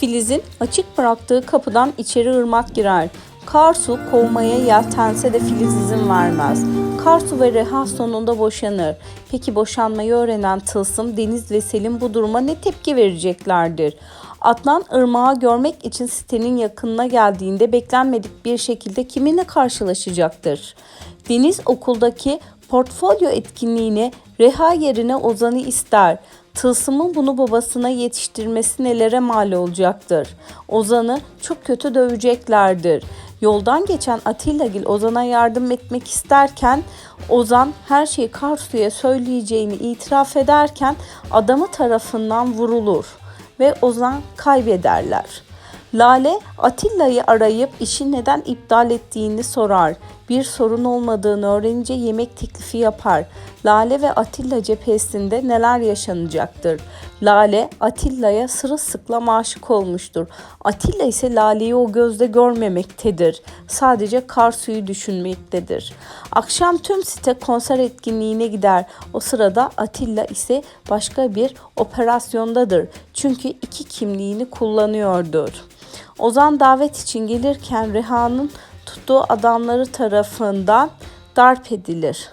Filiz'in açık bıraktığı kapıdan içeri ırmak girer. Karsu kovmaya yeltense de Filiz izin vermez. Karsu ve Reha sonunda boşanır. Peki boşanmayı öğrenen Tılsım, Deniz ve Selim bu duruma ne tepki vereceklerdir? Adnan ırmağı görmek için sitenin yakınına geldiğinde beklenmedik bir şekilde kiminle karşılaşacaktır? Deniz okuldaki portfolyo etkinliğine Reha yerine Ozan'ı ister. Tılsım'ın bunu babasına yetiştirmesi nelere mal olacaktır. Ozan'ı çok kötü döveceklerdir. Yoldan geçen Atillagil Ozan'a yardım etmek isterken Ozan her şeyi Karsu'ya söyleyeceğini itiraf ederken adamı tarafından vurulur ve Ozan kaybederler. Lale Atilla'yı arayıp işi neden iptal ettiğini sorar. Bir sorun olmadığını öğrenince yemek teklifi yapar. Lale ve Atilla cephesinde neler yaşanacaktır? Lale Atilla'ya sırılsıklam aşık olmuştur. Atilla ise Lale'yi o gözde görmemektedir. Sadece Karsu'yu düşünmektedir. Akşam tüm site konser etkinliğine gider. O sırada Atilla ise başka bir operasyondadır. Çünkü iki kimliğini kullanıyordur. Ozan davet için gelirken Reha'nın tuttuğu adamları tarafından darp edilir.